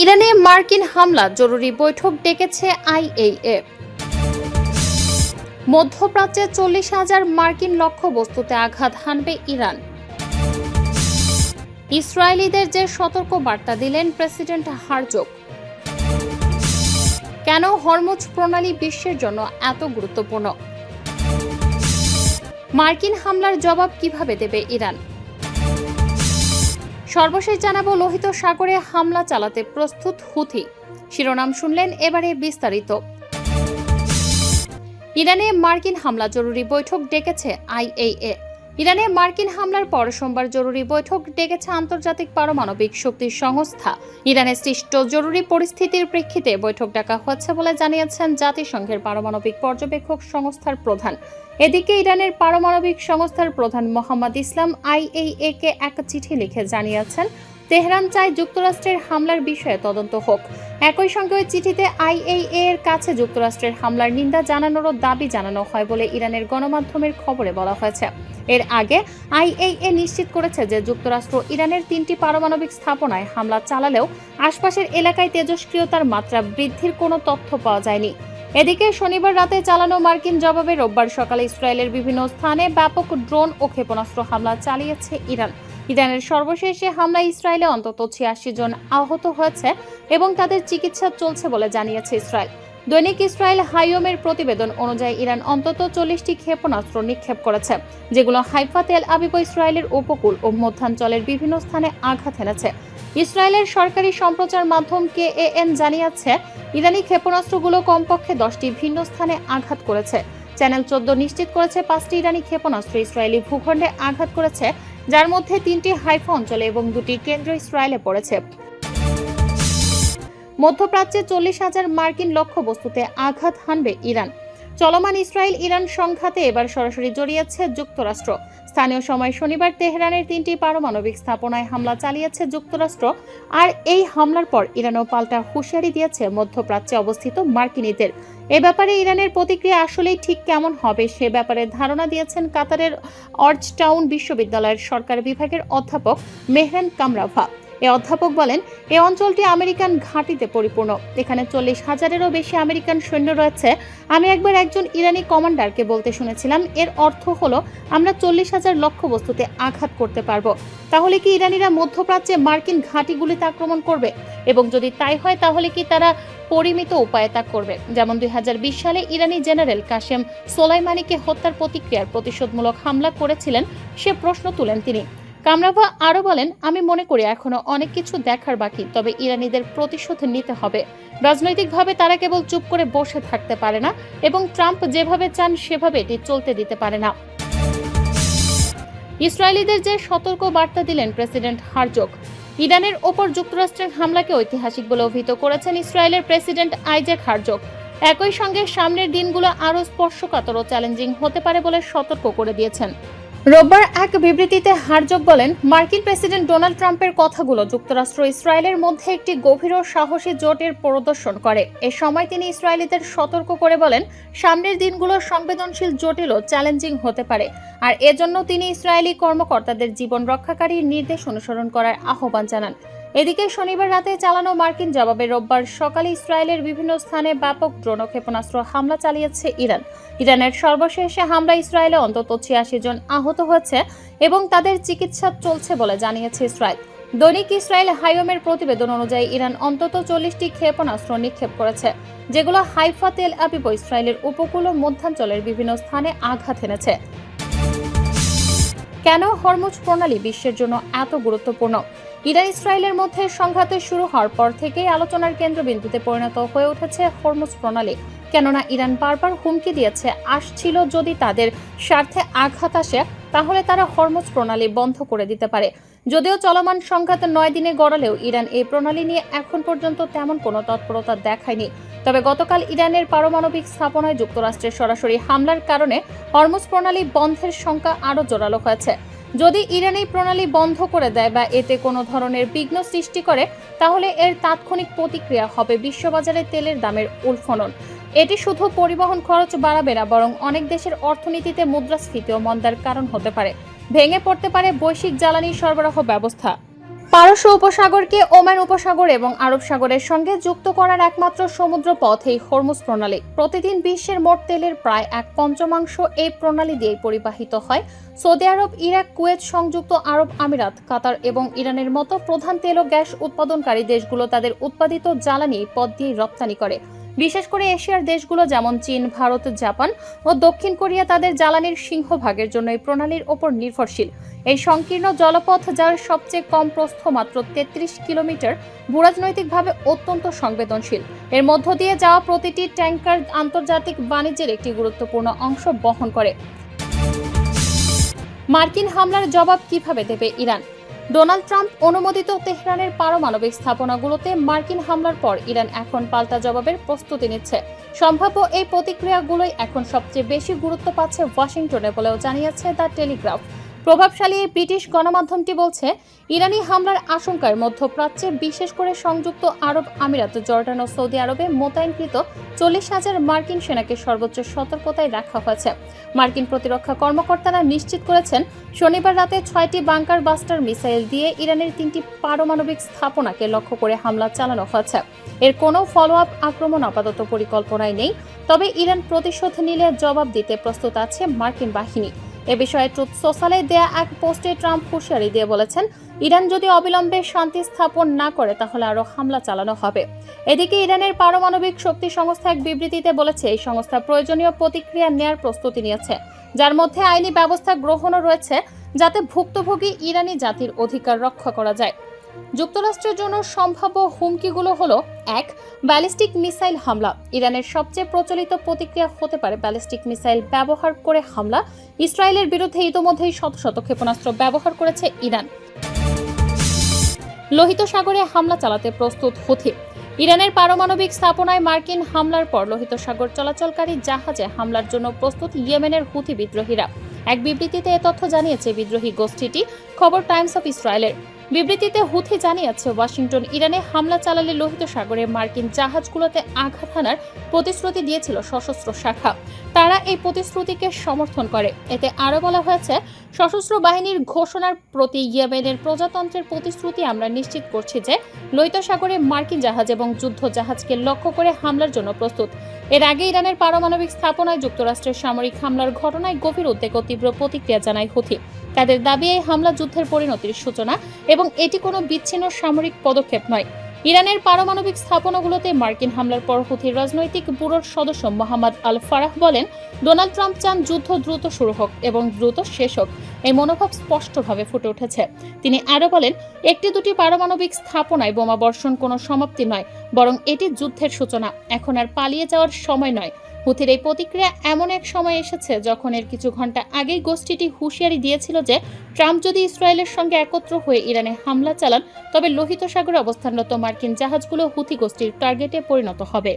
ইরানে মার্কিন হামলা, জরুরি বৈঠক ডেকেছে আইএইএ মধ্যপ্রাচ্যে চল্লিশ হাজার মার্কিন লক্ষ্যবস্তুতে আঘাত হানবে ইরান। ইসরায়েলিদের যে সতর্ক বার্তা দিলেন প্রেসিডেন্ট হারজোক কেন হরমুজ প্রণালী বিশ্বের জন্য এত গুরুত্বপূর্ণ? মার্কিন হামলার জবাব কীভাবে দেবে ইরান? সর্বশেষ জানাব, লোহিত সাগরে হামলা চালাতে প্রস্তুত হুথি। শিরোনাম শুনলেন এবারে বিস্তারিত। ইরানে মার্কিন হামলা জরুরি বৈঠক ডেকেছে আইএইএ ইরানে মার্কিন হামলার পর সোমবার জরুরি বৈঠক ডেকেছে আন্তর্জাতিক পারমাণবিক শক্তি সংস্থা। ইরানের সৃষ্ট জরুরি পরিস্থিতির প্রেক্ষিতে বৈঠক ডাকা হচ্ছে বলে জানিয়েছেন জাতিসংঘের পারমাণবিক পর্যবেক্ষক সংস্থার প্রধান। এদিকে ইরানের পারমাণবিক সংস্থার প্রধান মোহাম্মদ ইসলাম আইএইএ কে এক চিঠি লিখে জানিয়েছেন তেহরান চায় যুক্তরাষ্ট্রের হামলার বিষয়ে তদন্ত হোক। একই সঙ্গে ওই চিঠিতে আইএইএ এর কাছে যুক্তরাষ্ট্রের হামলার নিন্দা জানানোরও দাবি জানানো হয় বলে ইরানের গণমাধ্যমের খবরে বলা হয়েছে। এর আগে আইএইএ নিশ্চিত করেছে যে যুক্তরাষ্ট্র ইরানের তিনটি পারমাণবিক স্থাপনায় হামলা চালালেও আশপাশের এলাকায় তেজস্ক্রিয়তার মাত্রা বৃদ্ধির কোনো তথ্য পাওয়া যায়নি। এদিকে শনিবার রাতে চালানো মার্কিন জবাবে রোববার সকালে ইসরায়েলের বিভিন্ন স্থানে ব্যাপক ড্রোন ও ক্ষেপণাস্ত্র হামলা চালিয়েছে ইরান। ইরানের সর্বশেষে হামলায় ইসরায়েলে অন্তত ছিয়াশি জন আহত হয়েছে এবং তাদের চিকিৎসা চলছে বলে জানিয়েছে ইসরায়েল। দৈনিক ইসরায়েল হাইওমের প্রতিবেদন অনুযায়ী ইরান অন্তত চল্লিশটি ক্ষেপণাস্ত্র নিক্ষেপ করেছে, যেগুলো হাইফা তেল আবিব ইসরায়েলের উপকূল ও মধ্যাঞ্চলের বিভিন্ন স্থানে আঘাত এনেছে। ইসরায়েলের সরকারি সম্প্রচার মাধ্যম কে কেএএন জানিয়েছে, ইরানি ক্ষেপণাস্ত্রগুলো কমপক্ষে দশটি ভিন্ন স্থানে আঘাত করেছে। চ্যানেল চোদ্দ নিশ্চিত করেছে পাঁচটি ইরানি ক্ষেপণাস্ত্র ইসরায়েলি ভূখণ্ডে আঘাত করেছে যার মধ্যে তিনটি হাইফা অঞ্চলে এবং দুটি কেন্দ্র ইসরায়েলে পড়েছে। মধ্যপ্রাচ্যে চল্লিশ হাজার মার্কিন লক্ষ্যবস্তুতে আঘাত হানবে ইরান। চলমান ইসরায়েল ইরান সংঘাতে এবার সরাসরি জড়িয়েছে যুক্তরাষ্ট্র। স্থানীয় সময় শনিবার তেহরানের তিনটি পারমাণবিক স্থাপনায় হামলা চালিয়েছে যুক্তরাষ্ট্র, আর এই হামলার পর ইরানও পাল্টা হুঁশিয়ারি দিয়েছে মধ্যপ্রাচ্যে অবস্থিত মার্কিনীদের। এ ব্যাপারে ইরানের প্রতিক্রিয়া আসলেই ঠিক কেমন হবে সে ব্যাপারে ধারণা দিয়েছেন কাতারের অর্জটাউন বিশ্ববিদ্যালয়ের সরকার বিভাগের অধ্যাপক মেহরান কামরাভা। এ অধ্যাপক বলেন এই অঞ্চলটি আমেরিকান ঘাঁটিতে পরিপূর্ণ। এখানে চল্লিশ হাজারেরও বেশি আমেরিকান সৈন্য রয়েছে। আমি একবার একজন ইরানি কমান্ডারকে বলতে শুনেছিলাম, এর অর্থ হলো, আমরা চল্লিশ হাজার লক্ষ্যবস্তুতে আঘাত করতে পারব। তাহলে কি ইরানিরা মধ্যপ্রাচ্যে মার্কিন ঘাঁটিগুলিতে আক্রমণ করবে? এবং যদি তাই হয়, তাহলে কি তারা পরিমিত উপায়ে তা করবে? যেমন দুই হাজার বিশ সালে ইরানি জেনারেল কাশেম সোলাইমানিকে হত্যার প্রতিক্রিয়ার প্রতিশোধমূলক হামলা করেছিলেন, সে প্রশ্ন তুলেন তিনি। কামরাভা আরও বলেন, আমি মনে করি এখনও অনেক কিছু দেখার বাকি, তবে ইরানিদের প্রতিশোধ নিতে হবে। রাজনৈতিকভাবে তারা কেবল চুপ করে বসে থাকতে পারে না এবং ট্রাম্প যেভাবে চান সেভাবে এটি চলতে দিতে পারে না। ইসরায়েলিদের যে সতর্ক বার্তা দিলেন প্রেসিডেন্ট হারজোক, ইরানের ওপর যুক্তরাষ্ট্রের হামলাকে ঐতিহাসিক বলে অভিহিত করেছেন ইসরায়েলের প্রেসিডেন্ট আইজাক হারজোক। একই সঙ্গে সামনের দিনগুলো আরও স্পর্শকাতর ও চ্যালেঞ্জিং হতে পারে বলে সতর্ক করে দিয়েছেন। রোববার এক বিবৃতিতে হারজোক বলেন, মার্কিন প্রেসিডেন্ট ডোনাল্ড ট্রাম্পের কথাগুলো যুক্তরাষ্ট্র ইসরায়েলের মধ্যে একটি গভীর ও সাহসী জোটের প্রদর্শন করে। এ সময় তিনি ইসরায়েলিদের সতর্ক করে বলেন, সামনের দিনগুলো সংবেদনশীল জটিলও চ্যালেঞ্জিং হতে পারে। আর এজন্য তিনি ইসরায়েলি কর্মকর্তাদের জীবন রক্ষাকারী নির্দেশ অনুসরণ করার আহ্বান জানান। এদিকে শনিবার রাতে চালানো মার্কিন জবাবে রোববার সকালে ইসরায়েলের বিভিন্ন স্থানে ব্যাপক ড্রোন ক্ষেপণাস্ত্র হামলা চালিয়েছে ইরান। ইরানের সর্বশেষে হামলা ইসরায়েলে অন্তত ছিয়াশি জন আহত হয়েছে এবং তাদের চিকিৎসা চলছে বলে জানিয়েছে ইসরায়েল। দৈনিক ইসরায়েল হাইওমের প্রতিবেদন অনুযায়ী ইরান অন্তত চল্লিশটি ক্ষেপণাস্ত্র নিক্ষেপ করেছে, যেগুলো হাইফা তেল আবিব ইসরায়েলের উপকূল ও মধ্যাঞ্চলের বিভিন্ন স্থানে আঘাত এনেছে। কেন হরমুজ প্রণালী বিশ্বের জন্য এত গুরুত্বপূর্ণ? ইরান ইসরায়েলের মধ্যে সংঘাতের শুরু হওয়ার পর থেকেই আলোচনার কেন্দ্রবিন্দুতে পরিণত হয়ে উঠেছে হরমুজ প্রণালী। কেননা ইরান বারবার হুমকি দিয়েছে, আসছিল যদি তাদের স্বার্থে আঘাত আসে, তাহলে তারা হরমুজ প্রণালী বন্ধ করে দিতে পারে। যদিও চলমান সংঘাত নয় দিনে গড়ালেও ইরান এই প্রণালী নিয়ে এখন পর্যন্ত তেমন কোনো তৎপরতা দেখায়নি। তবে গতকাল ইরানের পারমাণবিক স্থাপনায় যুক্তরাষ্ট্রের সরাসরি হামলার কারণে হরমুজ প্রণালী বন্ধের সংখ্যা আরও জোরালো হয়েছে। যদি ইরান এই প্রণালী বন্ধ করে দেয় বা এতে কোনো ধরনের বিঘ্ন সৃষ্টি করে, তাহলে এর তাৎক্ষণিক প্রতিক্রিয়া হবে বিশ্ববাজারে তেলের দামের উল্ফনন। এটি শুধু পরিবহন খরচ বাড়াবে না, বরং অনেক দেশের অর্থনীতিতে মুদ্রাস্ফীতি ও মন্দার কারণ হতে পারে। ভেঙে পড়তে পারে বৈশ্বিক জ্বালানি সরবরাহ ব্যবস্থা। পারস্য উপসাগরকে ওমান উপসাগর এবং আরব সাগরের সঙ্গে যুক্ত করার একমাত্র সমুদ্র পথ এই হরমুজ প্রণালী। প্রতিদিন বিশ্বের মোট তেলের প্রায় এক পঞ্চমাংশ এই প্রণালী দিয়েই পরিবাহিত হয়। সৌদি আরব, ইরাক, কুয়েত সংযুক্ত আরব আমিরাত, কাতার এবং ইরানের মতো প্রধান তেল ও গ্যাস উৎপাদনকারী দেশগুলো তাদের উৎপাদিত জ্বালানি পথ দিয়ে রপ্তানি করে। বিশেষ করে এশিয়ার দেশগুলো যেমন চীন, ভারত, জাপান ও দক্ষিণ কোরিয়া তাদের জ্বালানির সিংহভাগের জন্য এই প্রণালীর ওপর নির্ভরশীল। এই সংকীর্ণ জলপথ যার সবচেয়ে কম প্রস্থ মাত্র তেত্রিশ কিলোমিটার ভূরাজনৈতিকভাবে অত্যন্ত সংবেদনশীল। এর মধ্য দিয়ে যাওয়া প্রতিটি ট্যাঙ্কার আন্তর্জাতিক বাণিজ্যের একটি গুরুত্বপূর্ণ অংশ বহন করে। মার্কিন হামলার জবাব কীভাবে দেবে ইরান? ডোনাল্ড ট্রাম্প অনুমোদিত তেহরানের পারমাণবিক স্থাপনাগুলোতে মার্কিন হামলার পর ইরান এখন পাল্টা জবাবের প্রস্তুতি নিচ্ছে। সম্ভাব্য এই প্রতিক্রিয়াগুলোই এখন সবচেয়ে বেশি গুরুত্ব পাচ্ছে ওয়াশিংটনে বলেও জানিয়েছে দ্য টেলিগ্রাফ। প্রভাবশালী এই ব্রিটিশ গণমাধ্যমটি বলছে, ইরানি হামলার আশঙ্কায় মধ্যপ্রাচ্যে বিশেষ করে সংযুক্ত আরব আমিরাত, জর্ডান ও সৌদি আরবে মোতায়েনকৃত চল্লিশ হাজার মার্কিন সেনাকে সর্বোচ্চ সতর্কতায় রাখা হয়েছে। মার্কিন প্রতিরক্ষা কর্মকর্তারা নিশ্চিত করেছেন, শনিবার রাতে ছয়টি বাংকার বাস্টার মিসাইল দিয়ে ইরানের তিনটি পারমাণবিক স্থাপনাকে লক্ষ্য করে হামলা চালানো হয়েছে। এর কোনো ফলো আপ আক্রমণ আপাতত পরিকল্পনায় নেই, তবে ইরান প্রতিশোধ নিলে জবাব দিতে প্রস্তুত আছে মার্কিন বাহিনী। এ বিষয়ে ট্রুথ সোশ্যালে দেয়া এক পোস্টে ট্রাম্প হুঁশিয়ারি দিয়ে বলেছেন, ইরান যদি অবিলম্বে শান্তি স্থাপন না করে, তাহলে আরও হামলা চালানো হবে। এদিকে ইরানের পারমাণবিক শক্তি সংস্থা এক বিবৃতিতে বলেছে, এই সংস্থা প্রয়োজনীয় প্রতিক্রিয়া নেয়ার প্রস্তুতি নিয়েছে। যার মধ্যে আইনি ব্যবস্থা গ্রহণও রয়েছে, যাতে ভুক্তভোগী ইরানি জাতির অধিকার রক্ষা করা যায়। যুক্তরাষ্ট্রের জন্য সম্ভাব্য হুমকিগুলো হলো, এক, ব্যালিস্টিক মিসাইল হামলা। ইরানের সবচেয়ে প্রচলিত প্রতিক্রিয়া হতে পারে ব্যালিস্টিক মিসাইল ব্যবহার করে হামলা। ইসরায়েলের বিরুদ্ধে ইতোমধ্যেই শত শত ক্ষেপণাস্ত্র ব্যবহার করেছে ইরান। লোহিত সাগরে হামলা চালাতে প্রস্তুত হুথি। ইরানের পারমাণবিক স্থাপনায় মার্কিন হামলার পর লোহিত সাগর চলাচলকারী জাহাজে হামলার জন্য প্রস্তুত ইয়েমেনের হুথি বিদ্রোহীরা। এক বিবৃতিতে এ তথ্য জানিয়েছে বিদ্রোহী গোষ্ঠীটি, খবর টাইমস অফ ইসরায়েলের। বিবৃতিতে হুথি জানিয়েছে, ওয়াশিংটন ইরানে হামলা চালালে লোহিত সাগরে মার্কিন জাহাজগুলোতে আঘাত হানার প্রতিশ্রুতি দিয়েছিল সশস্ত্র শাখা। তারা এই প্রতিশ্রুতিকে সমর্থন করে। এতে আরও বলা হয়েছে, সশস্ত্র বাহিনীর ঘোষণার প্রতি ইয়েমেনের প্রজাতন্ত্রের প্রতিশ্রুতি আমরা নিশ্চিত করছি যে, লোহিত সাগরে মার্কিন জাহাজ এবং যুদ্ধ জাহাজকে লক্ষ্য করে হামলার জন্য প্রস্তুত। এর আগে ইরানের পারমাণবিক স্থাপনায় যুক্তরাষ্ট্রের সামরিক হামলার ঘটনায় গভীর উদ্বেগ ও তীব্র প্রতিক্রিয়া জানায় হুথি। তাদের দাবি এই হামলা যুদ্ধের পরিণতির সূচনা এবং এটি কোনো বিচ্ছিন্ন সামরিক পদক্ষেপ নয়। ইরানের পারমাণবিক স্থাপনাগুলোতে মার্কিন হামলার পর হুথির রাজনৈতিক ব্যুরোর সদস্য মোহাম্মদ আল ফারাহ বলেন, ডোনাল্ড ট্রাম্প চান যুদ্ধ দ্রুত শুরু হোক এবং দ্রুত শেষ হোক। এই মনোভাব স্পষ্টভাবে ফুটে উঠেছে। তিনি আরও বলেন, একটি দুটি পারমাণবিক স্থাপনায় বোমা বর্ষণ কোনো সমাপ্তি নয়, বরং এটি যুদ্ধের সূচনা। এখন আর পালিয়ে যাওয়ার সময় নয়। হুথির এই প্রতিক্রিয়া এমন এক সময় এসেছে যখন এর কিছু ঘণ্টা আগেই গোষ্ঠীটি হুঁশিয়ারি দিয়েছিল যে ট্রাম্প যদি ইসরায়েলের সঙ্গে একত্র হয়ে ইরানে হামলা চালান, তবে লোহিত সাগরে অবস্থানরত মার্কিন জাহাজগুলো হুথি গোষ্ঠীর টার্গেটে পরিণত হবে।